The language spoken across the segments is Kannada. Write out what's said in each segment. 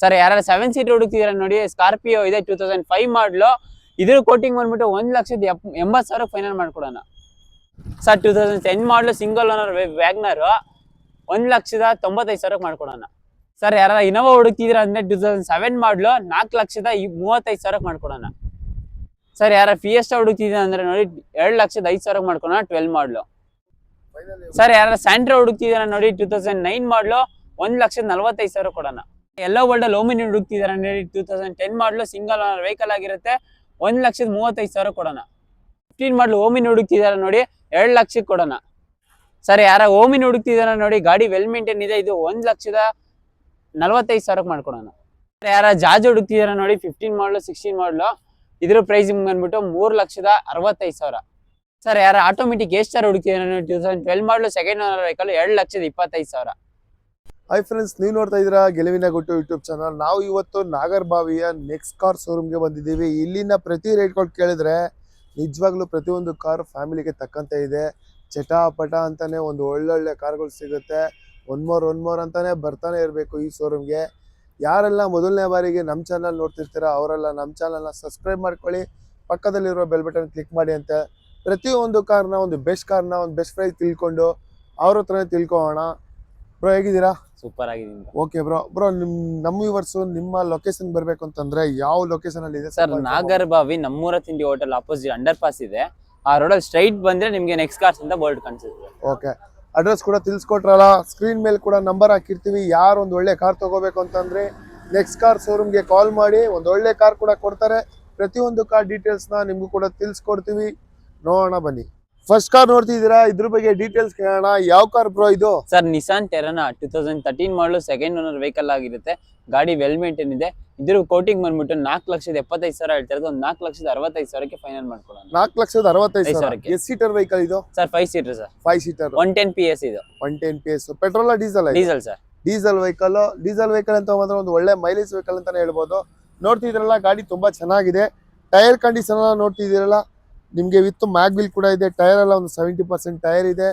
ಸರ್ ಯಾರು ಸೆವೆನ್ ಸೀಟ್ ಹುಡುಕ್ತಿದ್ದೀರಾ ನೋಡಿ ಸ್ಕಾರ್ಪಿಯೋ ಇದೆ ಟೂ ತೌಸಂಡ್ ಫೈವ್ ಮಾಡಲು ಇದ್ರ ಕೋಟಿಂಗ್ ಬಂದ್ಬಿಟ್ಟು ಒಂದು ಲಕ್ಷದ ಎಪ್, ಎಂಬತ್ತು ಸಾವಿರ ಫೈನಲ್ ಮಾಡ್ಕೊಡೋಣ. ಸರ್ ಟೂ ತೌಸಂಡ್ ಟೆನ್ ಮಾಡಲು ಸಿಂಗಲ್ ಓನರ್ ವ್ಯಾಗ್ನರ್ ಒಂದು ಲಕ್ಷದ ತೊಂಬತ್ತೈದು ಸಾವಿರಕ್ಕೆ ಮಾಡ್ಕೊಡೋಣ. ಸರ್ ಯಾರು ಇನೋವಾ ಹುಡುಕ್ತಿದ್ದೀರಾ ಅಂದ್ರೆ ಟೂ ತೌಸಂಡ್ ಸೆವೆನ್ ಮಾಡಲು ನಾಲ್ಕು ಲಕ್ಷದ ಮೂವತ್ತೈದು ಸಾವಿರಕ್ಕೆ ಮಾಡ್ಕೊಡೋಣ. ಸರ್ ಯಾರ ಫಿಯೆಸ್ಟಾ ಹುಡುಕ್ತಿದ್ದೀರಾ ಅಂದ್ರೆ ನೋಡಿ, ಎರಡು ಲಕ್ಷದ ಐದು ಸಾವಿರಕ್ಕೆ ಮಾಡ್ಕೊಡೋಣ ಟ್ವೆಲ್ ಮಾಡಲು ಸರ್ ಯಾರು ಸ್ಯಾಂಟ್ರೋ ಹುಡುಕ್ತಿದ್ದೀರಾ ನೋಡಿ ಟೂ ತೌಸಂಡ್ ನೈನ್ ಮಾಡಲು ಒಂದು ಲಕ್ಷದ ನಲ್ವತ್ತೈದು ಸಾವಿರ ಕೊಡೋಣ. ಎಲ್ಲೋ ವರ್ಲ್ಡ್ ಓಮಿನಿ ಹುಡುಕ್ತಿದ್ದಾರೆ ನೋಡಿ two thousand ten model single owner vehicle ಆಗಿರುತ್ತೆ. ಒಂದ್ ಲಕ್ಷದ ಮೂವತ್ತೈದು ಸಾವಿರ ಕೊಡೋಣ. ಫಿಫ್ಟೀನ್ ಮಾಡಲು ಓಮಿನಿ ಹುಡುಕ್ತಿದ್ದಾರೆ ನೋಡಿ, ಎರಡು ಲಕ್ಷಕ್ಕೆ ಕೊಡೋಣ. ಸರ್, ಯಾರ ಓಮಿನಿ ಹುಡುಕ್ತಿದ್ದಾರೆ ನೋಡಿ, ಗಾಡಿ ವೆಲ್ ಮೇಂಟೈನ್ ಇದೆ, ಇದು ಒಂದ್ ಲಕ್ಷದ ನಲವತ್ತೈದು ಸಾವಿರಕ್ಕೆ ಮಾಡ್ಕೊಡೋಣ. ಯಾರ ಜಾಜ್ ಹುಡುಕ್ತಿದ್ದಾರೆ ನೋಡಿ ಫಿಫ್ಟೀನ್ ಮಾಡಲು ಸಿಕ್ಸ್ಟೀನ್ ಮಾಡಲು ಇದ್ರ ಪ್ರೈಸಿಂಗ್ ಬಂದ್ಬಿಟ್ಟು ಮೂರು ಲಕ್ಷದ ಅರವತ್ತೈದು ಸಾವಿರ. ಸರ್, ಯಾರ ಆಟೋಮೆಟಿಕ್ ಎಷ್ಟು ಸರ್ ಹುಡುಕ್ತಿದ್ದಾರೆ ನೋಡಿ two thousand twelve model second owner vehicle ಎರಡು ಲಕ್ಷದ ಇಪ್ಪತ್ತೈದು ಸಾವಿರ. ಹಾಯ್ ಫ್ರೆಂಡ್ಸ್ ನೀವು ನೋಡ್ತಾ ಇದ್ದೀರಾ ಗೆಲುವಿನ ಗುಟ್ಟು ಯೂಟ್ಯೂಬ್ ಚಾನಲ್ ನಾವು ಇವತ್ತು ನಾಗರ್ಬಾವಿಯ ನೆಕ್ಸ್ಟ್ ಕಾರ್ ಶೋರೂಮ್ಗೆ ಬಂದಿದ್ದೀವಿ. ಇಲ್ಲಿನ ಪ್ರತಿ ರೇಟ್ಗಳು ಕೇಳಿದ್ರೆ ನಿಜವಾಗ್ಲೂ ಪ್ರತಿಯೊಂದು ಕಾರ್ ಫ್ಯಾಮಿಲಿಗೆ ತಕ್ಕಂತೆ ಇದೆ. ಚಟಾಪಟ ಪಟ ಅಂತಾನೆ ಒಂದು ಒಳ್ಳೊಳ್ಳೆ ಕಾರ್ಗಳು ಸಿಗುತ್ತೆ. ಒನ್ ಮೋರ್ ಒನ್ ಮೋರ್ ಅಂತಾನೆ ಬರ್ತಾನೆ ಇರಬೇಕು ಈ ಶೋರೂಮ್ಗೆ ಯಾರೆಲ್ಲ ಮೊದಲನೇ ಬಾರಿಗೆ ನಮ್ಮ ಚಾನಲ್ ನೋಡ್ತಿರ್ತೀರಾ, ಅವರೆಲ್ಲ ನಮ್ಮ ಚಾನಲ್ನ ಸಬ್ಸ್ಕ್ರೈಬ್ ಮಾಡ್ಕೊಳ್ಳಿ. ಪಕ್ಕದಲ್ಲಿರುವ ಬೆಲ್ ಬಟನ್ ಕ್ಲಿಕ್ ಮಾಡಿ ಅಂತ ಪ್ರತಿಯೊಂದು ಕಾರ್ನ ಒಂದು ಬೆಸ್ಟ್ ಕಾರ್ನ ಒಂದು ಬೆಸ್ಟ್ ಪ್ರೈಸ್ ತಿಳ್ಕೊಂಡು ಅವ್ರ ಹತ್ರನೇ ತಿಳ್ಕೊಳ್ಳೋಣ ಬ್ರೋ ಹೇಗಿದ್ದೀರಾ? ಸೂಪರ್ ಆಗಿದ್ದೀನಿ. ಓಕೆ ಬ್ರೋ ಬ್ರೋ ನಿಮ್ ನಮ್ಮ ವ್ಯೂವರ್ಸ್ ನಿಮ್ಮ ಲೊಕೇಶನ್ ಬರಬೇಕು ಅಂತಂದ್ರೆ ಯಾವ ಲೊಕೇಶನ್ ಅಲ್ಲಿ ಇದೆ? ಸರ್ ನಾಗರ್ಬಾವಿ ನಮ್ಮೂರ ತಿಂಡಿ ಹೋಟೆಲ್ ಆಪೋಸಿಟ್ ಅಂಡರ್ ಪಾಸ್ ಇದೆ. ಆ ರೋಡಲ್ಲಿ ಸ್ಟ್ರೈಟ್ ಬಂದ್ರೆ ನಿಮ್ಗೆ ನೆಕ್ಸ್ಟ್ ಕಾರ್ಸ್ ಅಂತ ಬೋರ್ಡ್ ಕಾಣಿಸುತ್ತೆ. ಓಕೆ ಅಡ್ರೆಸ್ ಕೂಡ ತಿಳಿಸ್ಕೊಟ್ರಲ್ಲ. ಸ್ಕ್ರೀನ್ ಮೇಲೆ ಕೂಡ ನಂಬರ್ ಹಾಕಿರ್ತೀವಿ. ಯಾರು ಒಂದು ಒಳ್ಳೆ ಕಾರ್ ತಗೋಬೇಕು ಅಂತಂದ್ರೆ ನೆಕ್ಸ್ಟ್ ಕಾರ್ ಶೋರೂಮ್ಗೆ ಕಾಲ್ ಮಾಡಿ ಒಂದು ಒಳ್ಳೆ ಕಾರ್ ಕೂಡ ಕೊಡ್ತಾರೆ. ಪ್ರತಿಯೊಂದು ಕಾರ್ ಡೀಟೇಲ್ಸ್ನ ನಿಮ್ಗೂ ಕೂಡ ತಿಳಿಸ್ಕೊಡ್ತೀವಿ. ನೋಡೋಣ ಬನ್ನಿ. ಫಸ್ಟ್ ಕಾರ್ ನೋಡ್ತಿದ್ದೀರಾ? ಇದ್ರ ಬಗ್ಗೆ ಡೀಟೇಲ್ಸ್ ಕೇಳೋಣ. ಯಾವ ಕಾರ್ ಬ್ರೋ ಇದು? Sir Nissan Terrano two thousand thirteen model second owner vehicle ಆಗಿರುತ್ತೆ. ಗಾಡಿ ವೆಲ್ ಮೇಂಟೈನ್ ಇದೆ. ಇದ್ರ ಕೋಟಿಂಗ್ ಬಂದ್ಬಿಟ್ಟು ನಾಲ್ಕು ಲಕ್ಷದ ಎಪ್ಪತ್ತೈದು ಸಾವಿರ ಹೇಳ್ತಾ ಇರೋದು. ಒಂದು ನಾಲ್ಕು ಲಕ್ಷದ ಅರವತ್ತೈದು ಸಾವಿರಕ್ಕೆ ಫೈನಲ್ ಮಾಡ್ಕೊಡೋಣ. ನಾಲ್ಕು ಲಕ್ಷದ ಅರವತ್ತೈದು ಸಾವಿರಕ್ಕೆ. ಎಷ್ಟು ಸೀಟರ್ ವೆಹಿಕಲ್ ಇದು? Sir five seater sir. Five seater one ten P S ಇದು. One ten P S petrol diesel diesel sir. Diesel vehicle diesel vehicle ಅಂತ ಬಂದ್ರೆ ಒಂದು ಒಳ್ಳೆ ಮೈಲೇಜ್ ವೆಹಿಕಲ್ ಅಂತಾನೆ ಹೇಳ್ಬೋದು. ನೋಡ್ತಿದ್ರಲ್ಲ ಗಾಡಿ ತುಂಬಾ ಚೆನ್ನಾಗಿದೆ. ಟೈರ್ ಕಂಡೀಷನ್ ಎಲ್ಲ ನೋಡ್ತಿದ್ದೀರಲ್ಲ. ನಿಮ್ಗೆ ವಿತ್ ಮ್ಯಾಗ್ ವಿಲ್ ಕೂಡ ಇದೆ ಟೈರ್ ಎಲ್ಲ ಒಂದು ಸೆವೆಂಟಿ ಪರ್ಸೆಂಟ್ ಟೈರ್ ಇದೆ.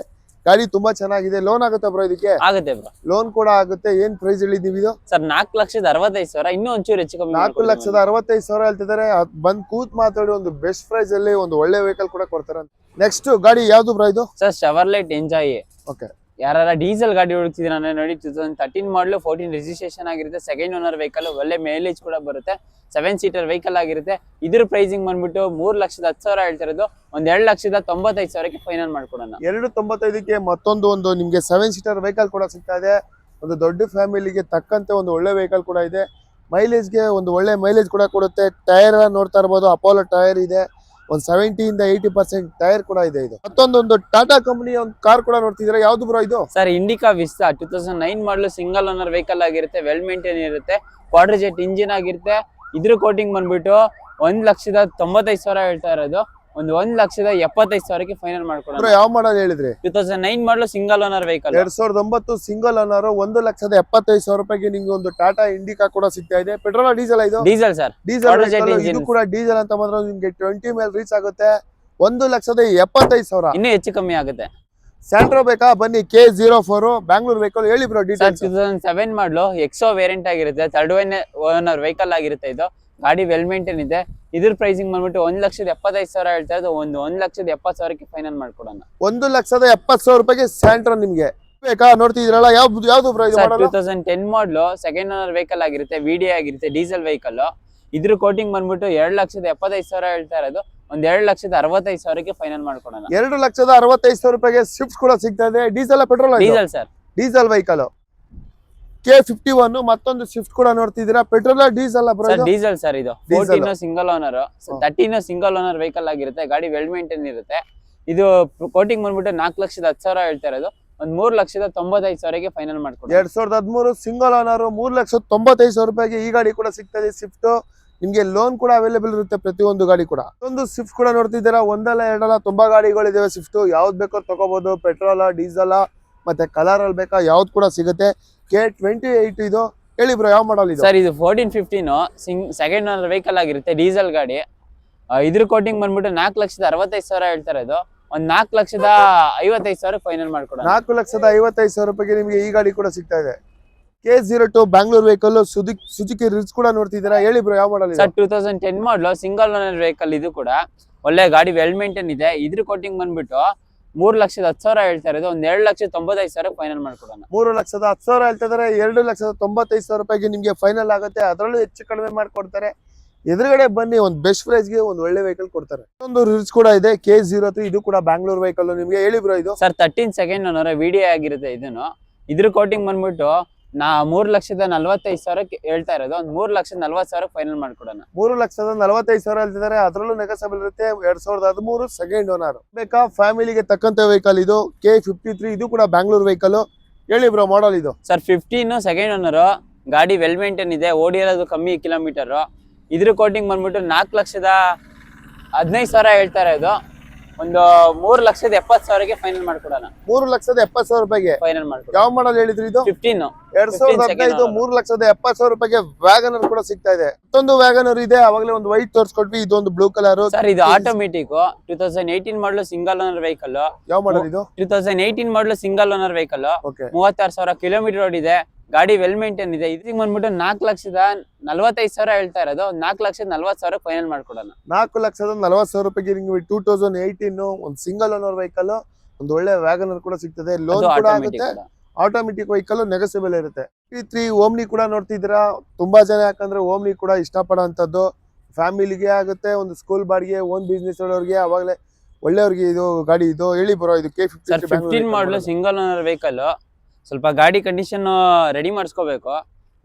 ಗಾಡಿ ತುಂಬಾ ಚೆನ್ನಾಗಿದೆ. ಲೋನ್ ಆಗುತ್ತೆ ಬ್ರೋ ಇದಕ್ಕೆ? ಆಗುತ್ತೆ ಬ್ರೋ ಲೋನ್ ಕೂಡ ಆಗುತ್ತೆ. ಏನ್ ಪ್ರೈಸ್ ಹೇಳಿದೀವಿ ಇದು ಸರ್ ನಾಲ್ಕು ಲಕ್ಷದ ಅರವತ್ತೈದು ಸಾವಿರ ಇನ್ನೂ ಒಂಚೂರು ಹೆಚ್ಚು ಕಮ್ಮಿ ನಾಲ್ಕು ಲಕ್ಷದ ಅರವತ್ತೈದು ಸಾವಿರ ಹೇಳ್ತಿದ್ದಾರೆ. ಬಂದ್ ಕೂತ್ ಮಾತಾಡಿ ಒಂದು ಬೆಸ್ಟ್ ಪ್ರೈಸ್ ಅಲ್ಲಿ ಒಂದು ಒಳ್ಳೆ ವೆಹಿಕಲ್ ಕೂಡ ಕೊಡ್ತಾರೆ ನೆಕ್ಸ್ಟ್ ಗಾಡಿ ಯಾವ್ದು ಬ್ರೋ ಇದು? ಸರ್ ಶವರ್ಲೈಟ್ ಎಂಜಾಯ್ ಓಕೆ ಯಾರ ಡೀಸೆಲ್ ಗಾಡಿ ಹುಡುಕ್ತಿದ್ರ ನಾನು ನೋಡಿ two thousand thirteen model fourteen registration ಆಗಿರುತ್ತೆ. ಸೆಕೆಂಡ್ ಓನರ್ ವೆಹಿಕಲ್ ಒಳ್ಳೆ ಮೈಲೇಜ್ ಕೂಡ ಬರುತ್ತೆ. ಸೆವೆನ್ ಸೀಟರ್ ವೆಹಿಕಲ್ ಆಗಿರುತ್ತೆ. ಇದ್ರ ಪ್ರೈಸಿಂಗ್ ಬಂದ್ಬಿಟ್ಟು ಮೂರ್ ಲಕ್ಷದ ಹತ್ತು ಸಾವಿರ ಹೇಳ್ತಿರೋದು ಒಂದ್ ಎರಡ್ ಲಕ್ಷದ ತೊಂಬತ್ತೈದು ಸಾವಿರಕ್ಕೆ ಫೈನಲ್ ಮಾಡ್ಕೊಡೋಣ. ಎರಡು ತೊಂಬತ್ತೈದಕ್ಕೆ ಮತ್ತೊಂದು ಒಂದು ನಿಮ್ಗೆ ಸೆವೆನ್ ಸೀಟರ್ ವೆಹಿಕಲ್ ಕೂಡ ಸಿಗ್ತಾ ಇದೆ. ಒಂದು ದೊಡ್ಡ ಫ್ಯಾಮಿಲಿಗೆ ತಕ್ಕಂತೆ ಒಂದು ಒಳ್ಳೆ ವೆಹಿಕಲ್ ಕೂಡ ಇದೆ. ಮೈಲೇಜ್ಗೆ ಒಂದು ಒಳ್ಳೆ ಮೈಲೇಜ್ ಕೂಡ ಕೊಡುತ್ತೆ. ಟೈರ್ ನೋಡ್ತಾ ಇರ್ಬೋದು. ಅಪೋಲೋ ಟೈರ್ ಇದೆ. ಒಂದು ಸೆವೆಂಟಿಯಿಂದ ಏಯ್ಟಿ ಪರ್ಸೆಂಟ್ ಟೈರ್ ಕೂಡ ಇದೆ ಇದು. ಮತ್ತೊಂದೊಂದು ಟಾಟಾ ಕಂಪನಿ ಒಂದು ಕಾರ್ ಕೂಡ ನೋಡ್ತಿದ್ರೆ ಯಾವ್ದು ಬ್ರೋ ಇದು? Sir Indica Vista two thousand nine model single owner vehicle ಆಗಿರುತ್ತೆ ವೆಲ್ ಮೇಂಟೈನ್ ಇರುತ್ತೆ ಕ್ವಾಡ್ರಜೆಟ್ ಇಂಜಿನ್ ಆಗಿರುತ್ತೆ, ಇದ್ರ ಕೋಟಿಂಗ್ ಬಂದ್ಬಿಟ್ಟು ಒಂದ್ ಲಕ್ಷದ ತೊಂಬತ್ತೈದು ಸಾವಿರ ಹೇಳ್ತಾ ಇರೋದು. ಒಂದು ಒಂದ್ ಲಕ್ಷದ ಎಪ್ಪತ್ತೈದು ಸಾವಿರಕ್ಕೆ ಫೈನಲ್ ಮಾಡ್ಕೊಡೋಣ. ಯಾವ ಮಾಡಲ್ ಹೇಳಿದ್ರಿ? Two thousand nine model single owner vehicle ಎರಡ್ ಸಾವಿರದ ಒಂಬತ್ತು ಸಿಂಗಲ್ ಓನರ್ ಒಂದು ಲಕ್ಷದ ಎಪ್ಪತ್ತೈದು ಸಾವಿರ ರೂಪಾಯಿಗೆ ನಿಮ್ಗೆ ಒಂದು ಟಾಟಾ ಇಂಡಿಕಾ ಕೂಡ ಸಿಗ್ತಾ ಇದೆ. ಪೆಟ್ರೋಲ್ ಡೀಸೆಲ್ ಇದು? ಡೀಸೆಲ್ ಸರ್ ಡೀಸೆಲ್ ಇದು ಕೂಡ ಡೀಸೆಲ್ ಅಂತ ಬಂದ್ರೆ ನಿಮ್ಗೆ ಟ್ವೆಂಟಿ ಮೇಲ್ ರೀಚ್ ಆಗುತ್ತೆ. ಒಂದು ಲಕ್ಷದ ಎಪ್ಪತ್ತೈದು ಸಾವಿರ. ಇನ್ನೂ ಹೆಚ್ಚು ಕಮ್ಮಿ ಆಗುತ್ತೆ. ಸ್ಯಾಂಟ್ರೋ ಬೇಕಾ? ಬನ್ನಿ K zero four Bangalore vehicle ಹೇಳಿ bro detail details two thousand seven model X O variant ಆಗಿರುತ್ತೆ. ಥರ್ಡ್ ಓನರ್ ವೆಹಿಕಲ್ ಆಗಿರುತ್ತೆ ಇದು. ಗಾಡಿ ವೆಲ್ ಮೇಂಟೈನ್ ಇದೆ. ಇದ್ರ ಪ್ರೈಸಿಂಗ್ ಬಂದ್ಬಿಟ್ಟು ಒಂದ್ ಲಕ್ಷದ ಎಪ್ಪತ್ತೈದು ಸಾವಿರ ಹೇಳ್ತಾ ಇರೋದು. ಒಂದು ಒಂದ್ ಲಕ್ಷದ ಎಪ್ಪತ್ತು ಸಾವಿರಕ್ಕೆ ಫೈನಲ್ ಮಾಡ್ಕೊಡೋಣ. ಒಂದು ಲಕ್ಷದ ಎಪ್ಪತ್ತು ಸಾವಿರ ರೂಪಾಯಿಗೆ ಸ್ಯಾಂಟ್ರೋ ನಿಮ್ಗೆ. ಬೇಕಾ? ನೋಡ್ತಿದ್ರಲ್ಲ ಯಾವ್ದು ಯಾವ್ದು price two thousand ten model second owner vehicle ಆಗಿರುತ್ತೆ ವಿಡಿಯೋ ಆಗಿರುತ್ತೆ ಡೀಸೆಲ್ ವೆಹಿಕಲ್ ಇದ್ರ ಕೋಟಿಂಗ್ ಬಂದ್ಬಿಟ್ಟು ಎರಡ್ ಲಕ್ಷದ ಎಪ್ಪತ್ತೈದು ಸಾವಿರ ಹೇಳ್ತಾ ಇರೋದು. ಒಂದ್ ಎರಡ್ ಲಕ್ಷದ ಅರವತ್ತೈದು ಸಾವಿರಕ್ಕೆ ಫೈನಲ್ ಮಾಡ್ಕೊಡೋಣ. ಎರಡು ಲಕ್ಷದ ಅರವತ್ತೈದು ಸಾವಿರ ರೂಪಾಯಿಗೆ ಸ್ವಿಫ್ಟ್ ಕೂಡ ಸಿಗ್ತಾ ಇದೆ. Diesel petrol diesel sir diesel vehicle K fifty one ಮತ್ತೊಂದು ಶಿಫ್ಟ್ ಕೂಡ ನೋಡ್ತಿದ್ದೀರಾ? ಪೆಟ್ರೋಲ್ ಡೀಸೆಲ್ ಡೀಸೆಲ್ ಸರ್ ಇದು? Fourteen single owner. Thirteen single owner vehicle ಆಗಿರುತ್ತೆ. ಗಾಡಿ ವೆಲ್ ಮೇಂಟೈನ್ ಇರುತ್ತೆ. ಇದು ಕೋಟಿಂಗ್ ಬಂದ್ಬಿಟ್ಟು ನಾಲ್ಕು ಲಕ್ಷದ ಹತ್ತು ಸಾವಿರ ಹೇಳ್ತಾ ಇರೋದು. ಒಂದ್ ಮೂರ್ ಲಕ್ಷದ ತೊಂಬತ್ತೈದು ಸಾವಿರಕ್ಕೆ ಫೈನಲ್ ಮಾಡ್ಕೊಂಡು. ಎರಡ್ ಸಾವಿರದ ಹದಿಮೂರು ಸಿಂಗಲ್ ಓನರ್ ಮೂರ್ ಲಕ್ಷದ ತೊಂಬತ್ತೈದು ಸಾವಿರ ರೂಪಾಯಿಗೆ ಈ ಗಾಡಿ ಕೂಡ ಸಿಗ್ತದೆ ಶಿಫ್ಟ್ ಸ್ವಿಫ್ಟ್ ನಿಮ್ಗೆ ಲೋನ್ ಕೂಡ ಅವೈಲೇಬಲ್ ಇರುತ್ತೆ ಪ್ರತಿಯೊಂದು ಗಾಡಿ ಕೂಡ. ಒಂದು ಸ್ವಿಫ್ಟ್ ಕೂಡ ನೋಡ್ತಿದ್ದೀರಾ? ಒಂದಲ್ಲ ಎರಡಲ್ಲ ತುಂಬಾ ಗಾಡಿಗಳಿದಾವೆ ಸ್ವಿಫ್ಟ್ ಯಾವ್ದು ಬೇಕೋ ತಗೋಬಹುದು ಪೆಟ್ರೋಲ ಡೀಸೆಲ್ ಮತ್ತೆ ಕಲರ್ ಅಲ್ಲಿ ಬೇಕಾ? ಯಾವ್ದು ಕೂಡ ಸಿಗುತ್ತೆ. ಕೆ ಟ್ವೆಂಟಿ ಏಟ್ ಇದು. ಹೇಳಿ ಬ್ರೋ ಯಾವ ಮಾಡಲ್ ಇದು? ಸರ್ ಇದು fourteen fifteen single second owner vehicle ಆಗಿರುತ್ತೆ ಡೀಸೆಲ್ ಗಾಡಿ. ಇದ್ರ ಕೋಟಿಂಗ್ ಬಂದ್ಬಿಟ್ಟು ನಾಲ್ಕು ಲಕ್ಷದ ಅರವತ್ತೈದು ಸಾವಿರ ಹೇಳ್ತಾರೆ ಇದು. ಒಂದ್ ನಾಲ್ಕು ಲಕ್ಷದ ಐವತ್ತೈದು ಸಾವಿರ ಫೈನಲ್ ಮಾಡ್ಕೊಡೋಣ. ನಾಲ್ಕು ಲಕ್ಷದ ಐವತ್ತೈದು ಸಾವಿರ ರೂಪಾಯಿಗೆ ನಿಮಗೆ ಈ ಗಾಡಿ ಕೂಡ ಸಿಗ್ತಾ ಇದೆ. K zero two Bangalore vehicle Suzuki Suzuki Ritz ಕೂಡ ನೋಡ್ತಿದ್ದೀರಾ? ಹೇಳಿ ಬ್ರೋ ಯಾವ model sir two thousand ten model single owner vehicle ಇದು ಕೂಡ. ಒಳ್ಳೆ ಗಾಡಿ ವೆಲ್ ಮೇಂಟೈನ್ ಇದೆ. ಇದ್ರ ಕೋಟಿಂಗ್ ಬಂದ್ಬಿಟ್ಟು ಮೂರ್ ಲಕ್ಷದ ಹತ್ತು ಸಾವಿರ ಹೇಳ್ತಾ ಇರೋದು ಒಂದ್ ಎರಡು ಲಕ್ಷದ ತೊಂಬತ್ತೈದು ಸಾವಿರ ಫೈನಲ್ ಮಾಡ್ಕೊಡೋಣ. ಮೂರು ಲಕ್ಷದ ಹತ್ತು ಸಾವಿರ ಹೇಳ್ತಿದ್ದಾರೆ ಎರಡು ಲಕ್ಷದ ತೊಂಬತ್ತೈದು ಸಾವಿರ ರೂಪಾಯಿಗೆ ನಿಮಗೆ ಫೈನಲ್ ಆಗುತ್ತೆ ಅದರಲ್ಲೂ ಹೆಚ್ಚು ಕಡಿಮೆ ಮಾಡ್ಕೊಡ್ತಾರೆ. ಎದುರುಗಡೆ ಬನ್ನಿ ಒಂದು ಬೆಸ್ಟ್ ಪ್ರೈಸ್ಗೆ ಒಂದು ಒಳ್ಳೆ ವೆಹಿಕಲ್ ಕೊಡ್ತಾರೆ. ಒಂದು ರಿಸ್ ಕೂಡ ಇದೆ ಕೆ ಜೀರೋ ತ್ರೀ ಇದು ಕೂಡ ಬ್ಯಾಂಗ್ಳೂರ್ ವೆಹಿಕಲ್ ನಿಮ್ಗೆ ಹೇಳಿ ಬ್ರೋ ಇದು. ಸರ್ ತರ್ಟೀನ್ ಸೆಕೆಂಡ್ ಅನ್ನೋರ ವಿಡಿಯೋ ಆಗಿರುತ್ತೆ ಇದನ್ನು. ಇದ್ರ ಕೋಟಿಂಗ್ ಬಂದ್ಬಿಟ್ಟು ನಾ ಮೂರ್ ಲಕ್ಷದ ನಲ್ವತ್ತೈದು ಸಾವಿರಕ್ಕೆ ಹೇಳ್ತಾ ಇರೋದು. ಒಂದ್ ಮೂರ್ ಲಕ್ಷದ ನಲ್ವತ್ತು ಸಾವಿರ ಫೈನಲ್ ಮಾಡ್ಕೊಡೋಣ. ಮೂರು ಲಕ್ಷದ ನಲವತ್ತೈದು ಸಾವಿರ ಹೇಳ್ತಿದ್ದಾರೆ. ಅದರಲ್ಲೂ ನೆಗಸಬಲ್ ಇರುತ್ತೆ. ಎರಡ್ ಸಾವಿರದ ಹದಿಮೂರು ಸೆಕೆಂಡ್ ಓನರ್ ಬೇಕಾ? ಫ್ಯಾಮಿಲಿಗೆ ತಕ್ಕಂತ ವೆಹಿಕಲ್ ಇದು. ಕೆ ಫಿಫ್ಟಿ ತ್ರೀ ಇದು ಕೂಡ ಬ್ಯಾಂಗ್ಳೂರ್ ವೆಹಿಕಲ್ ಹೇಳಿ ಬ್ರೋ ಮಾಡಲ್ ಇದು. ಸರ್ ಫಿಫ್ಟೀನ್ ಸೆಕೆಂಡ್ ಓನರ್ ಗಾಡಿ ವೆಲ್ ಮೇಂಟೈನ್ ಇದೆ. ಓಡಿರೋದು ಕಮ್ಮಿ ಕಿಲೋಮೀಟರ್ ಇದ್ರ ಕೋಟಿಂಗ್ ಬಂದ್ಬಿಟ್ಟು ನಾಲ್ಕು ಲಕ್ಷದ ಹದಿನೈದು ಸಾವಿರ ಹೇಳ್ತಾ ಇರೋದು. ಒಂದು ಮೂರು ಲಕ್ಷದ ಎಪ್ಪತ್ ಸಾವಿರಕ್ಕೆ ಫೈನಲ್ ಮಾಡ್ಕೊಡೋಣ. ಮೂರು ಲಕ್ಷದ ಎಪ್ಪತ್ ಸಾವಿರ ರೂಪಾಯಿಗೆ. ಫೈನಲ್ ಮಾಡ್ಕೊಡೋಣ. ಯಾವ ಮಾಡಲ್ ಹೇಳಿದ್ರಿ ಇದು? ಫಿಫ್ಟೀನ್ ಎರಡ್ ಸಾವಿರದ 15 second ಹದಿನೈದು. ಮೂರು ಲಕ್ಷದ ಎಪ್ಪತ್ ಸಾವಿರ ರೂಪಾಯಿಗೆ ವ್ಯಾಗನರ್ ಕೂಡ ಸಿಗ್ತಾ ಇದೆ. ಮತ್ತೊಂದು ವ್ಯಾಗನರ್ ಇದೆ ಅವಾಗಲೇ ಒಂದು ವೈಟ್ ತೋರಿಸ್ಕೊಟ್ವಿ ಇದೊಂದು ಬ್ಲೂ ಕಲರ್ ಸರ್ ಇದು automatic two thousand eighteen model single owner vehicle ಯಾವ ಮಾಡಲ್ ಇದು? Two thousand eighteen model single owner vehicle okay ಮೂವತ್ತಾರು ಸಾವಿರ ಕಿಲೋಮೀಟರ್ ಓಡಿದೆ ಗಾಡಿ ವೆಲ್ ಮೇಂಟೈನ್ ಇದೆ. ಇದಕ್ಕೆ ಬಂದ್ಬಿಟ್ಟು ನಾಲ್ಕು ಲಕ್ಷದ ನಲ್ವತ್ತೈದು ಸಾವಿರ ಹೇಳ್ತಾ ಇರೋದು. ನಾಲ್ಕು ಲಕ್ಷದ ನಲ್ವತ್ತು ಸಾವಿರ ಫೈನಲ್ ಮಾಡ್ಕೊಡೋಣ. ನಾಲ್ಕು ಲಕ್ಷದ ನಲವತ್ತು ಸಾವಿರ ರೂಪಾಯಿಗೆ ನಿಮಗೆ ಟೂ ತೌಸಂಡ್ ಏಯ್ಟೀನ್ ಒಂದು ಸಿಂಗಲ್ ಓನರ್ ವೆಹಿಕಲ್ ಒಂದು ಒಳ್ಳೆ ವ್ಯಾಗನರ್ ಕೂಡ ಸಿಗ್ತದೆ. ಲೋನ್ ಕೂಡ ಆಗುತ್ತೆ. ಆಟೋಮೆಟಿಕ್ ವೆಹಿಕಲ್ ನೆಗಸಿಬಲ್ ಇರುತ್ತೆ. ಟಿ ತ್ರೀ ಓಮ್ನಿ ಕೂಡ ನೋಡ್ತಿದ್ದೀರಾ? ತುಂಬಾ ಜನ ಯಾಕಂದ್ರೆ ಓಮ್ನಿ ಕೂಡ ಇಷ್ಟಪಡೋಂಥದ್ದು. ಫ್ಯಾಮಿಲಿಗೆ ಆಗುತ್ತೆ ಒಂದು ಸ್ಕೂಲ್ ಬಾಡಿಗೆ ಓನ್ ಬಿಸ್ನೆಸ್ ಅವ್ರಿಗೆ ಅವಾಗಲೇ ಒಳ್ಳೆಯವ್ರಿಗೆ ಇದು ಗಾಡಿ ಇದು ಹೇಳಿ ಬರೋ ಇದು K fifty model single owner vehicle ಸ್ವಲ್ಪ ಗಾಡಿ ಕಂಡೀಷನ್ ರೆಡಿ ಮಾಡಿಸ್ಕೋಬೇಕು.